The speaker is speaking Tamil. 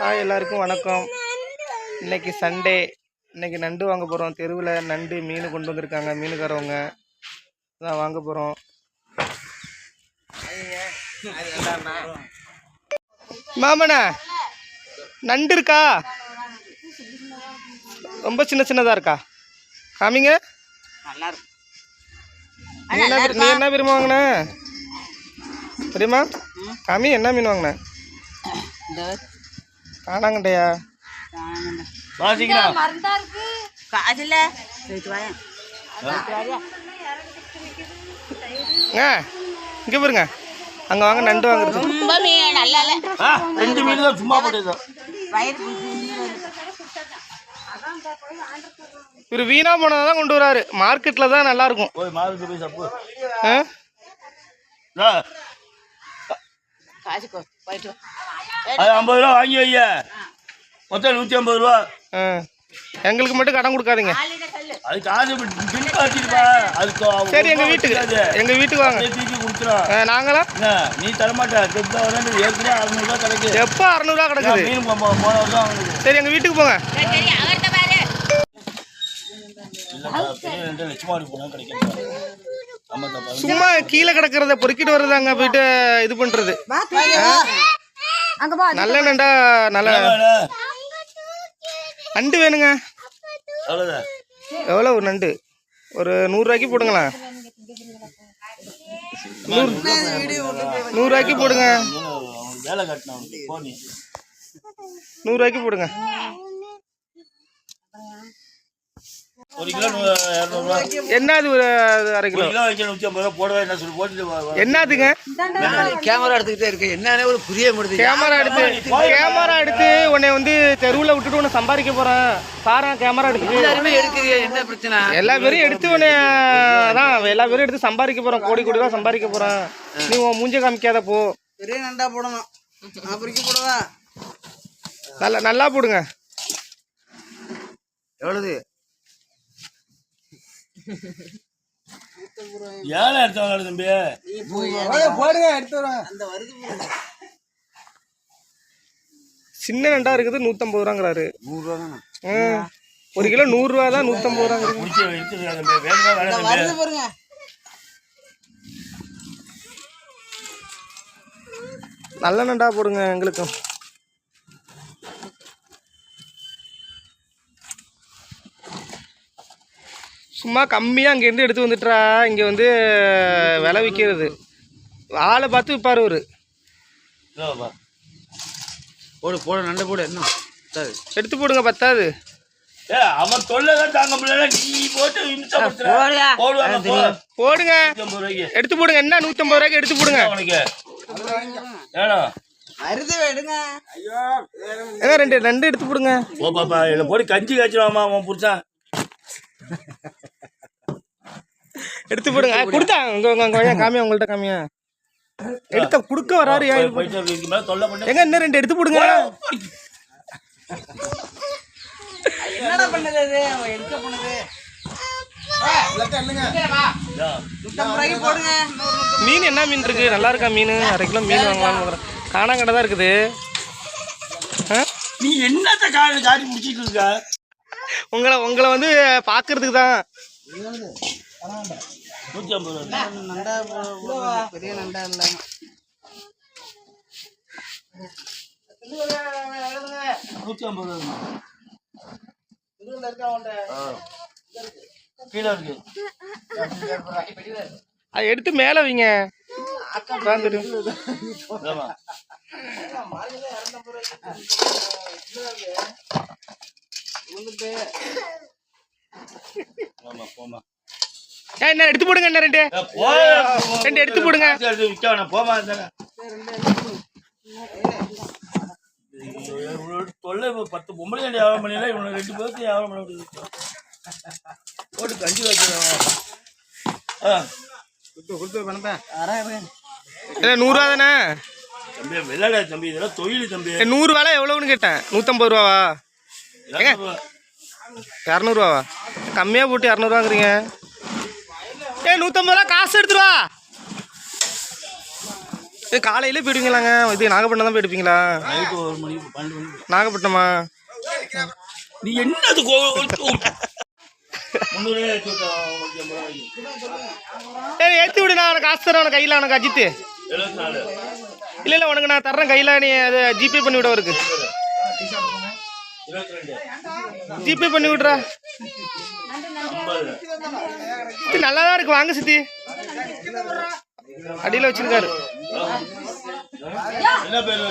ஹாய் எல்லாருக்கும் வணக்கம். இன்னைக்கு சண்டே இன்றைக்கி நண்டு வாங்க போகிறோம் தெருவில் நண்டு மீன் கொண்டு வந்திருக்காங்க மீனுக்காரவங்க. தான் வாங்க போகிறோம் மாமண்ணா நண்டு இருக்கா? ரொம்ப சின்ன சின்னதாக இருக்கா? காமிங்க நீ என்ன நீ என்ன விரும்ப வாங்கின? தெரியுமா காமி என்ன மீன் வாங்கின? காணாங்கண்டையா? வாசிக்கலாம் காசில் போயிட்டு வாயேன். ஆ? இங்கே பாருங்க. அங்கே வாங்க நண்டு வாங்குறது ரொம்ப மீன் நல்லா இல்லை ரெண்டு மீன் தான் சும்மா போட்டது இவர் வீணா போனதை தான் கொண்டு வராரு. மார்க்கெட்டில் தான் நல்லா இருக்கும் போய் மாவுக்கு போய் சப்பு ஆ? ஆ, காசுக்கோ போயிட்டு. அது ஐம்பது ரூபா வாங்கி வைய மொத்தம் நூற்றி ஐம்பது ரூபா. ஆ. எங்களுக்கு மட்டும் கடன் கொடுக்காதீங்க. அது காசு பில் காட்டிருப்பா அதுக்கு அவ- சரி எங்கள் ஒருபா வீட்டுக்கு. எங்கள் வீட்டுக்கு வாங்க. தூக்கி கொடுத்துரும். என்ன நீ தரமாட்ட கெட்ட வரேன் ஏற்கனவே அறுநூறுவா கிடைக்கு எப்போ அறநூறுவா கிடக்குது. மீன் போன வருஷம் சரி எங்கள் வீட்டுக்கு போங்க. சும்மா கீழே கிடக்கிறத பொறுக்கிட்டு வர்றது அங்கே போயிட்டு இது பண்ணுறது நல்ல நண்டா நல்ல நண்டு வேணுங்க. எவ்வளோ ஒரு நண்டு? ஒரு நூறுரூவாய்க்கு போடுங்களேன் நூறு நூறுரூவாய்க்கு போடுங்க. போ நூறுரூவாய்க்கு போடுங்க. ஒரு கிலோ இரநூறுவா. ஒரு அரை கிலோ? கிலோ வைக்க நூற்றி ஐம்பது ரூபா போடவே என்ன சொல்லி போட்டுட்டு வா- வா. என்னதுங்க? கேமரா எடுத்துக்கிட்டே இருக்கு. என்னன்னே ஒரு புரிய முடியுது கேமரா எடுத்து கேமரா எடுத்து உன்னை வந்து தெருவில் விட்டுட்டு உன்னை சம்பாதிக்க போறேன். பாரு கேமரா எடுத்து எல்லாருமே எடுக்கிறீங்க. என்ன பிரச்சனை? எல்லா பேரும் எடுத்து உன்னை அதான் எல்லா பேரும் எடுத்து சம்பாதிக்க போறோம் கோடி கோடி ரூபா சம்பாதிக்க போறேன். நீ உன் மூஞ்ச காமிக்காத போ. பெரிய நண்டா போடணும். போடவா? நல்லா நல்லா போடுங்க. எவ்வளவு? ஏழை எடுத்தவங்க தம்பி. போடுங்க எடுத்து அந்த வருது சின்ன நண்டா இருக்குது நூற்றம்பது ரூபாங்கிறாரு. தானே. ஒரு கிலோ நூறுரூவா தான் நூற்றம்பது ரூபாங்கிறது. முடிச்சு எடுத்துருக்கா தம்பி. வேணுமா வேணாம் தம்பி. பாருங்க. நல்ல நண்டா போடுங்க எங்களுக்கும் சும்மா கம்மியாக அங்கேருந்து எடுத்து வந்துட்டுறா. இங்கே வந்து விலை விற்கிறது ஆளை பார்த்து விற்பார் ஒரு இதோப்பா. போடு போடு நண்டை போடு என்ன? எடுத்து போடுங்க பத்தாது. அவன் தாங்க முடியல. நீ போட்டு போடுங்க. நூத்தி ஐம்பது ரூபாய்க்கு. எடுத்து போடுங்க. என்ன நூற்றம்பது ரூபாய்க்கு எடுத்து போடுங்க. ரெண்டு ரெண்டு எடுத்து போடுங்க. ஓ பாப்பா. இதில் போட்டு கஞ்சி காய்ச்சிடுவாமா அவன் புருஷன். எடுத்து போடுங்க கொடுத்தா. உங்க உங்க காமியா உங்கள்ட்ட காமியா? எடுத்த கொடுக்க வராரு ஏங்க இன்னும் ரெண்டு எடுத்து போடுங்க. என்னடா பண்ணுது அது? அவன் எடுக்க பண்ணுது மீன் என்ன மீன் இருக்கு? நல்லா இருக்கா மீன்? அரை கிலோ மீன் வாங்கலாம்னு பார்க்குறேன். காணாங்கடை தான் இருக்குது? நீ என்னத்த காடி காட்டி முடிச்சிட்டு இருக்க? உங்களை உங்களை வந்து பார்க்கறதுக்கு தான். நூற்றி ஐம்பது ரூபா நண்டா. பெரிய நண்டா இல்லாம நூற்றி ஐம்பது ரூபா. கீழே இருக்கு அதை எடுத்து மேலே வைங்க ஆமா போமா என்ன எடுத்து போடுங்க என்ன ரெண்டு. ரெண்டு எடுத்து போடுங்க. தொல்லை பத்து பொம்பளை வியாபாரம் பண்ணிடலாம் இவனை ரெண்டு பேருக்கு வியாபாரம் பண்ண முடியுது. போட்டு கஞ்சி இல்லை நூறுரூவா தானே? தம்பி விளையாட தம்பி இதெல்லாம் தொழில் தம்பி. நூறு வேலை எவ்வளோன்னு கேட்டேன். நூற்றம்பது ரூபாவா? இரநூறுவா. இரநூறுவாவா? கம்மியாக போட்டு இரநூறுவாங்கிறீங்க. ஏ நூற்றம்பது ரூபா காசு எடுத்துருவா இது காலையில போயிடுவீங்களாங்க? இது நாகப்பட்டினம் தான் போயிடுப்பீங்களா? நைட்டு ஒரு மணி பன்னெண்டு மணி. நாகப்பட்டினமா? நீ என்னது ஏய் ஏற்றி விடு நான் உனக்கு காசு தரேன் உனக்கு கையில் உனக்கு அஜித்து. இல்லை இல்லை உனக்கு நான் தர்றேன் கையில் நீ அது ஜிபே பண்ணி விட இருக்கு இருபத்தி ரெண்டு ஜிபே பண்ணி விட்றா. சித்தி நல்லா தான் இருக்கு. வாங்க சித்தி. அடியில் வச்சிருக்காரு. என்ன பேர்